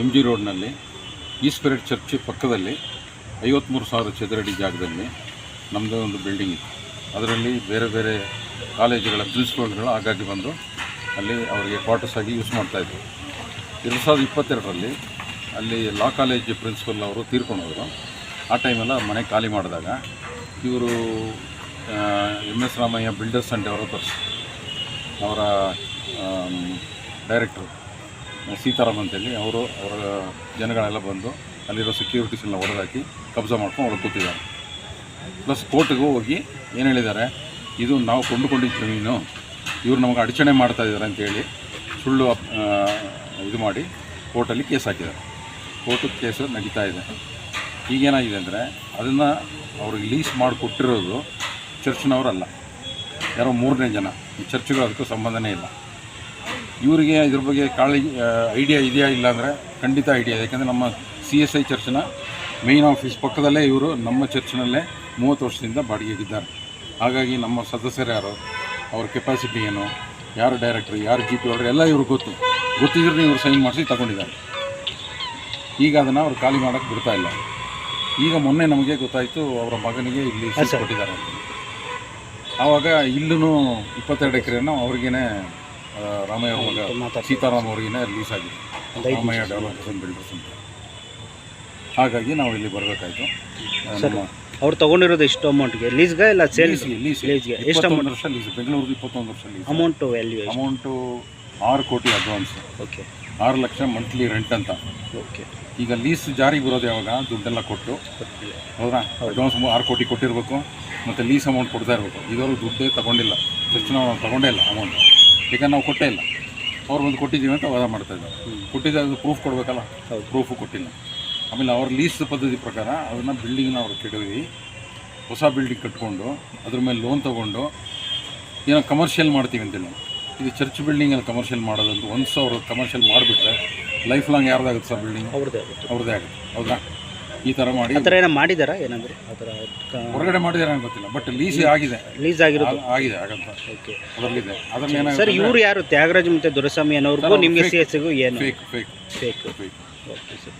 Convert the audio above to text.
M G ರೋಡ್ನಲ್ಲಿ ಈ spirit church ಪಕ್ಕದಲ್ಲಿ ಐವತ್ತ್ಮೂರು ಸಾವಿರ ಚದರಡಿ ಜಾಗದಲ್ಲಿ ನಮ್ಮದೇ ಒಂದು ಬಿಲ್ಡಿಂಗ್ ಇತ್ತು. ಅದರಲ್ಲಿ ಬೇರೆ ಬೇರೆ ಕಾಲೇಜುಗಳ ಪ್ರಿನ್ಸಿಪಲ್ಗಳು ಆಗಾಗ್ಗೆ ಬಂದು ಅಲ್ಲಿ ಅವರಿಗೆ ಕ್ವಾರ್ಟರ್ಸ್ ಆಗಿ ಯೂಸ್ ಮಾಡ್ತಾಯಿದ್ರು ಎರಡು ಸಾವಿರದ ಇಪ್ಪತ್ತೆರಡರಲ್ಲಿ ಅಲ್ಲಿ ಲಾ ಕಾಲೇಜ್ ಪ್ರಿನ್ಸಿಪಲ್ ಅವರು ತೀರ್ಕೊಂಡೋದ್ರು ಆ ಟೈಮೆಲ್ಲ ಮನೆ ಖಾಲಿ ಮಾಡಿದಾಗ ಇವರು M S Ramaiah builders and developers ಅವರ ಡೈರೆಕ್ಟ್ರು ಸೀತಾರಾಮ್ ಅಂತೇಳಿ ಅವರು ಅವರ ಜನಗಳೆಲ್ಲ ಬಂದು ಅಲ್ಲಿರೋ ಸೆಕ್ಯೂರಿಟೀಸ್ ಎಲ್ಲ ಹೊಡೆದಾಕಿ ಕಬ್ಜಾ ಮಾಡ್ಕೊಂಡು ಅವ್ರು ಕೂತಿದ್ದಾರೆ. ಪ್ಲಸ್ ಕೋರ್ಟ್ಗೂ ಹೋಗಿ ಏನು ಹೇಳಿದ್ದಾರೆ? ಇದು ನಾವು ಕೊಂಡುಕೊಂಡಿದ್ದ ಜಮೀನು ಇವರು ನಮಗೆ ಅಡಚಣೆ ಮಾಡ್ತಾ ಇದ್ದಾರೆ ಅಂತೇಳಿ ಸುಳ್ಳು ಇದು ಮಾಡಿ ಕೋರ್ಟಲ್ಲಿ ಕೇಸ್ ಹಾಕಿದ್ದಾರೆ. ಕೋರ್ಟು ಕೇಸು ನಡೀತಾ ಇದೆ. ಈಗೇನಾಗಿದೆ ಅಂದರೆ ಅದನ್ನು ಅವ್ರಿಗೆ ಲೀಸ್ ಮಾಡಿಕೊಟ್ಟಿರೋದು ಚರ್ಚ್ನವರಲ್ಲ ಯಾರೋ ಮೂರನೇ ಜನ. ಈ ಚರ್ಚ್ಗಳು ಅದಕ್ಕೂ ಸಂಬಂಧನೇ ಇಲ್ಲ. ಇವರಿಗೆ ಇದ್ರ ಬಗ್ಗೆ ಕಾಳಜಿ ಐಡಿಯಾ ಇದೆಯಾ ಇಲ್ಲ ಅಂದರೆ ಖಂಡಿತ ಐಡಿಯಾ ಇದೆ. ಯಾಕಂದರೆ ನಮ್ಮ ಸಿ ಎಸ್ ಐ ಚರ್ಚ್ನ ಮೇಯ್ನ್ ಆಫೀಸ್ ಪಕ್ಕದಲ್ಲೇ ಇವರು ನಮ್ಮ ಚರ್ಚ್ನಲ್ಲೇ ಮೂವತ್ತು ವರ್ಷದಿಂದ ಬಾಡಿಗೆಗಿದ್ದಾರೆ. ಹಾಗಾಗಿ ನಮ್ಮ ಸದಸ್ಯರು ಯಾರು ಅವ್ರ ಕೆಪಾಸಿಟಿ ಏನು ಯಾರು ಡೈರೆಕ್ಟ್ರು ಯಾರು ಜಿ ಪಿ ಎಲ್ಲ ಇವ್ರಿಗೆ ಗೊತ್ತು. ಗೊತ್ತಿದ್ರೆ ಇವರು ಸೈನ್ ಮಾಡಿಸಿ ತಗೊಂಡಿದ್ದಾರೆ. ಈಗ ಅದನ್ನು ಅವ್ರು ಖಾಲಿ ಮಾಡೋಕ್ಕೆ ಬಿಡ್ತಾ ಇಲ್ಲ. ಈಗ ಮೊನ್ನೆ ನಮಗೆ ಗೊತ್ತಾಯಿತು ಅವರ ಮಗನಿಗೆ ಇಲ್ಲಿ ಕೊಟ್ಟಿದ್ದಾರೆ ಅಂತ. ಆವಾಗ ಇಲ್ಲೂ ಇಪ್ಪತ್ತೆರಡು ಎಕರೆಯನ್ನು ಅವ್ರಿಗೇನೆ ಆ, ರಾಮಯ್ಯ ಮಗ ಸೀತಾರಾಮ್ ಅವ್ರಿಗೇನೆ ರಿಲೀಸ್ ಆಗಿದೆ. ರಾಮಯ್ಯ ಡೆವಲಪರ್ಸ್ ಆ್ಯಂಡ್ ಬಿಲ್ಡರ್ಸ್ ಅಂತ ಹಾಗಾಗಿ ನಾವು ಇಲ್ಲಿ ಬರಬೇಕಾಯ್ತು. ನಮ್ಮ ಅವ್ರು ತಗೊಂಡಿರೋದು ಎಷ್ಟು ಅಮೌಂಟ್ಗೆ ಲೀಸ್ಗೆ ಇಲ್ಲ ಸೇಲ್ ಲೀಸ್ ಲೀಸ್ ಲೀಸ್ಗೆ ಎಷ್ಟು ಅಮೌಂಟ್ ವರ್ಷ ಲೀಸ್ ಬೆಂಗಳೂರಿಗೆ ಇಪ್ಪತ್ತೊಂದು ವರ್ಷ ಲೀಸ್ ಅಮೌಂಟು ವ್ಯಾಲ್ಯೂ ಅಮೌಂಟು ಆರು ಕೋಟಿ ಅಡ್ವಾನ್ಸ್ ಓಕೆ ಆರು ಲಕ್ಷ ಮಂತ್ಲಿ ರೆಂಟ್ ಅಂತ. ಓಕೆ ಈಗ ಲೀಸ್ ಜಾರಿಗೆ ಬರೋದು ಯಾವಾಗ? ದುಡ್ಡೆಲ್ಲ ಕೊಟ್ಟು. ಹೌದಾ? ಅಡ್ವಾನ್ಸ್ ಆರು ಕೋಟಿ ಕೊಟ್ಟಿರಬೇಕು. ಮತ್ತು ಲೀಸ್ ಅಮೌಂಟ್ ಕೊಡ್ತಾ ಇರಬೇಕು. ಇವರು ದುಡ್ಡೇ ತಗೊಂಡಿಲ್ಲ. ಎಷ್ಟು ನಾವು ತಗೊಂಡೇ ಇಲ್ಲ ಅಮೌಂಟ್ ಈಗ ನಾವು ಕೊಟ್ಟೇ ಇಲ್ಲ. ಅವ್ರು ಬಂದು ಕೊಟ್ಟಿದ್ದೀವಿ ಅಂತ ವಾದ ಮಾಡ್ತಾ ಇದ್ದಾರೆ. ಕೊಟ್ಟಿದ್ದ ಪ್ರೂಫ್ ಕೊಡಬೇಕಲ್ಲ? ಹೌದು. ಪ್ರೂಫು ಕೊಟ್ಟಿಲ್ಲ. ಆಮೇಲೆ ಅವ್ರ ಲೀಸ್ ಪದ್ಧತಿ ಪ್ರಕಾರ ಅದನ್ನು ಬಿಲ್ಡಿಂಗ್ನ ಅವ್ರು ಕೆಡವಿ ಹೊಸ ಬಿಲ್ಡಿಂಗ್ ಕಟ್ಕೊಂಡು ಅದ್ರ ಮೇಲೆ ಲೋನ್ ತೊಗೊಂಡು ಏನೋ ಕಮರ್ಷಿಯಲ್ ಮಾಡ್ತೀವಿ ಅಂತೇಳಿ ಇದು ಚರ್ಚ್ ಬಿಲ್ಡಿಂಗಲ್ಲಿ ಕಮರ್ಷಿಯಲ್ ಮಾಡೋದಂತ ಒಂದು ಸಾವಿರ ಕಮರ್ಷಿಯಲ್ ಮಾಡಿಬಿಟ್ರೆ ಲೈಫ್ ಲಾಂಗ್ ಯಾರ್ದಾಗುತ್ತೆ ಸರ್ ಬಿಲ್ಡಿಂಗ್ ಅವ್ರದ್ದೇ ಆಗುತ್ತೆ. ಅವ್ರದ್ದೇ ಆಗುತ್ತೆ. ಹೌದಾ? ಈ ಥರ ಮಾಡಿ. ಆ ಥರ ಏನೋ ಮಾಡಿದಾರಾ ಏನಾದರೂ? ಆ ಥರ ಹೊರಗಡೆ ಮಾಡಿದಾರೆ ಅಂತ ಗೊತ್ತಿಲ್ಲ ಬಟ್ ಲೀಸ್ ಆಗಿದೆ. ಲೀಸ್ ಆಗಿರೋದು. ಆಗಿದೆ ಆಗಂತ ಓಕೆ ಅದರಲ್ಲಿದೆ. ಅದ್ರಲ್ಲಿ ಸರ್ ಏನಾಗುತ್ತೆ ಇವರು ಯಾರು? ತ್ಯಾಗರಾಜ್ ಮತ್ತೆ ದೊರೆಸ್ವಾಮಿ ಅನ್ನೋರ್ಗೂ ನಿಮ್ಗೆ. ಸಿ ಎಸ್ಗೂ ಏನು? Fake fake fake okay sir